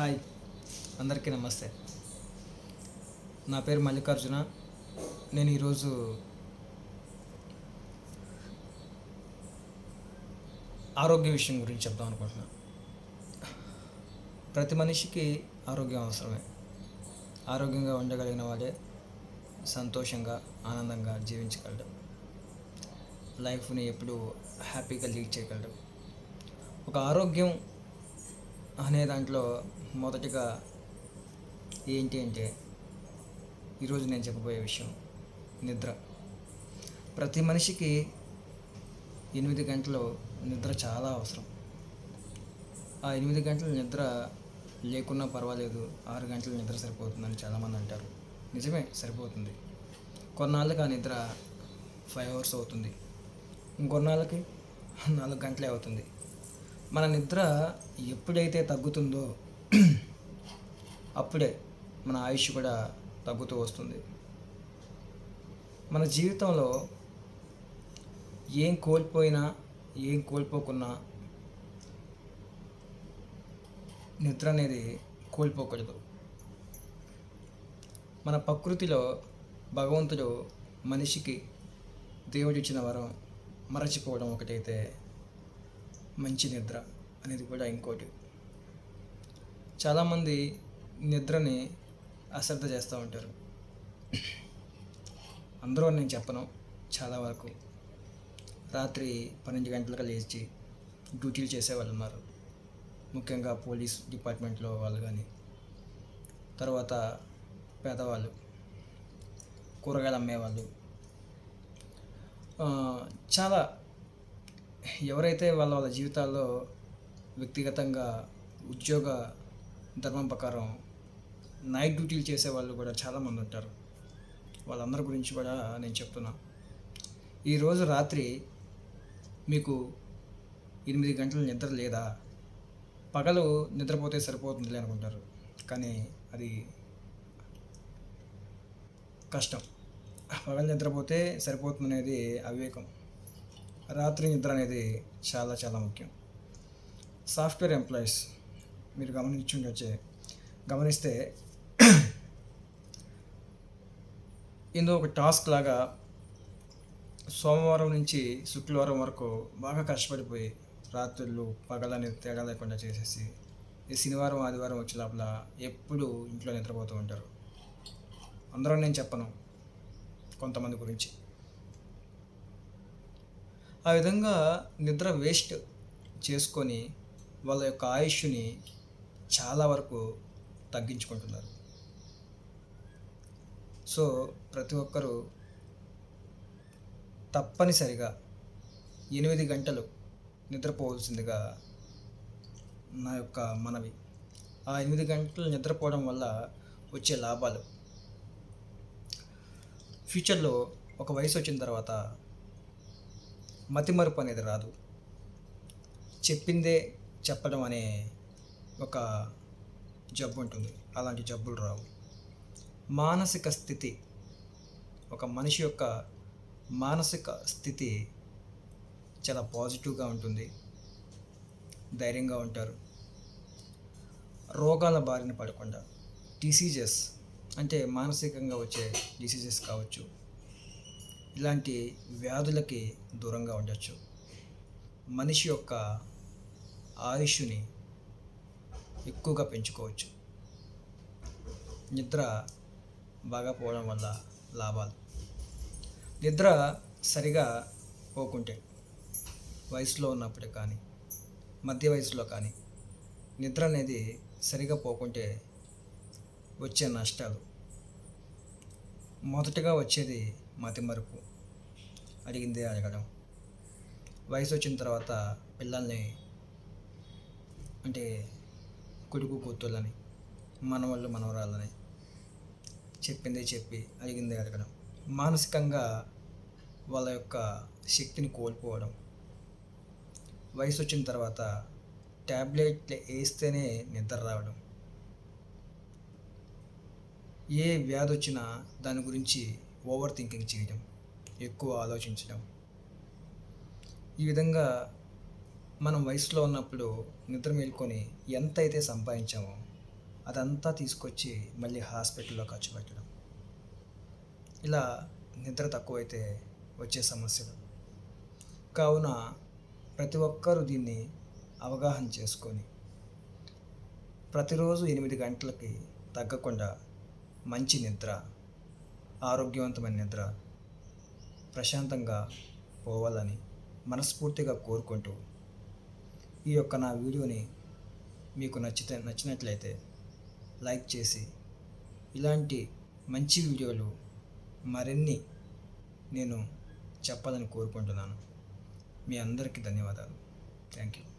Hi. అందరికీ నమస్తే. నా పేరు మల్లికార్జున. నేను ఈరోజు ఆరోగ్య విషయం గురించి చెప్దాం అనుకుంటున్నా. ప్రతి మనిషికి ఆరోగ్యం అవసరమే. ఆరోగ్యంగా ఉండగలిగిన వాడే సంతోషంగా ఆనందంగా జీవించగలడు. లైఫ్ని ఎప్పుడు హ్యాపీగా లీడ్ చేయగలడు. ఒక ఆరోగ్యం అనే దాంట్లో మొదటిగా ఏంటి అంటే ఈరోజు నేను చెప్పబోయే విషయం నిద్ర. ప్రతి మనిషికి ఎనిమిది గంటలు నిద్ర చాలా అవసరం. ఆ ఎనిమిది గంటల నిద్ర లేకున్నా పర్వాలేదు ఆరు గంటల నిద్ర సరిపోతుందని చాలామంది అంటారు. నిజమే సరిపోతుంది. కొన్నాళ్ళకి ఆ నిద్ర ఫైవ్ అవర్స్ అవుతుంది. ఇంకొన్నాళ్ళకి నాలుగు గంటలే అవుతుంది. మన నిద్ర ఎప్పుడైతే తగ్గుతుందో అప్పుడే మన ఆయుష్ కూడా తగ్గుతూ వస్తుంది. మన జీవితంలో ఏం కోల్పోయినా ఏం కోల్పోకున్నా నిద్ర అనేది కోల్పోకూడదు. మన ప్రకృతిలో భగవంతుడు మనిషికి దేవుడిచ్చిన వరం మరచిపోవడం ఒకటైతే మంచి నిద్ర అనేది కూడా ఇంకోటి. చాలామంది నిద్రని అశ్రద్ధ చేస్తూ ఉంటారు. అందరూ నేను చెప్పను చాలా వరకు. రాత్రి పన్నెండు గంటలకు లేచి డ్యూటీలు చేసే వాళ్ళు ఉన్నారు. ముఖ్యంగా పోలీస్ డిపార్ట్మెంట్లో వాళ్ళు కానీ తర్వాత పేదవాళ్ళు కూరగాయలు అమ్మేవాళ్ళు. చాలా ఎవరైతే వాళ్ళ వాళ్ళ జీవితాల్లో వ్యక్తిగతంగా ఉద్యోగ ధర్మం ప్రకారం నైట్ డ్యూటీలు చేసే వాళ్ళు కూడా చాలామంది ఉంటారు. వాళ్ళందరి గురించి కూడా నేను చెప్తున్నా. ఈరోజు రాత్రి మీకు ఎనిమిది గంటల నిద్ర లేదా? పగలు నిద్రపోతే సరిపోతుంది అనుకుంటారు. కానీ అది కష్టం. పగలు నిద్రపోతే సరిపోతుంది అనేది అవివేకం. రాత్రి నిద్ర అనేది చాలా చాలా ముఖ్యం. సాఫ్ట్వేర్ ఎంప్లాయీస్ మీరు గమనించుండొచ్చే గమనిస్తే ఇందులో ఒక టాస్క్ లాగా సోమవారం నుంచి శుక్రవారం వరకు బాగా కష్టపడిపోయి రాత్రులు పగలనేది తేడా లేకుండా చేసేసి ఈ శనివారం ఆదివారం వచ్చే లోపల ఎప్పుడు ఇంట్లో నిద్రపోతూ ఉంటారు. అందరూ నేను చెప్పను కొంతమంది గురించి. ఆ విధంగా నిద్ర వేస్ట్ చేసుకొని వాళ్ళ యొక్క ఆయుష్ని చాలా వరకు తగ్గించుకుంటున్నారు. సో ప్రతి ఒక్కరూ తప్పనిసరిగా ఎనిమిది గంటలు నిద్రపోవలసిందిగా నా యొక్క మనవి. ఆ ఎనిమిది గంటలు నిద్రపోవడం వల్ల వచ్చే లాభాలు. ఫ్యూచర్లో ఒక వయసు వచ్చిన తర్వాత మతిమరుపు అనేది రాదు. చెప్పిందే చెప్పడం అనే ఒక జబ్బు ఉంటుంది. అలాంటి జబ్బులు రావు. మానసిక స్థితి ఒక మనిషి యొక్క మానసిక స్థితి చాలా పాజిటివ్గా ఉంటుంది. ధైర్యంగా ఉంటారు. రోగాల బారిన పడకుండా డిసీజెస్ అంటే మానసికంగా వచ్చే డిసీజెస్ కావచ్చు ఇలాంటి వ్యాధులకి దూరంగా ఉండొచ్చు. మనిషి యొక్క ఆయుష్ని ఎక్కువగా పెంచుకోవచ్చు. నిద్ర బాగా పోవడం వల్ల లాభాలు. నిద్ర సరిగా పోకుంటే వయసులో ఉన్నప్పుడు కానీ మధ్య వయసులో కానీ నిద్ర అనేది సరిగా పోకుంటే వచ్చే నష్టాలు. మొదటగా వచ్చేది మతిమరుపు అడిగిందే అడగడం. వయసు వచ్చిన తర్వాత పిల్లల్ని అంటే కొడుకు కూతుళ్ళని మనవాళ్ళు మనవరాళ్ళని చెప్పిందే చెప్పి అడిగిందే అడగడం. మానసికంగా వాళ్ళ యొక్క శక్తిని కోల్పోవడం. వయసు వచ్చిన తర్వాత ట్యాబ్లెట్లు వేస్తేనే నిద్ర రావడం. ఏ వ్యాధి వచ్చినా దాని గురించి ఓవర్ థింకింగ్ చేయడం ఎక్కువ ఆలోచించడం. ఈ విధంగా మనం వయసులో ఉన్నప్పుడు నిద్ర మేల్కొని ఎంత అయితే సంపాదించామో అదంతా తీసుకొచ్చి మళ్ళీ హాస్పిటల్లో ఖర్చు పెట్టడం. ఇలా నిద్ర తక్కువైతే వచ్చే సమస్యలు. కావున ప్రతి ఒక్కరూ దీన్ని అవగాహన చేసుకొని ప్రతిరోజు ఎనిమిది గంటలకి తగ్గకుండా మంచి నిద్ర ఆరోగ్యవంతమైన నిద్ర ప్రశాంతంగా పోవాలని మనస్ఫూర్తిగా కోరుకుంటూ ఈ యొక్క నా వీడియోని మీకు నచ్చితే నచ్చినట్లయితే లైక్ చేసి ఇలాంటి మంచి వీడియోలు మరిన్ని నేను చెప్పాలని కోరుకుంటున్నాను. మీ అందరికీ ధన్యవాదాలు. Thank you.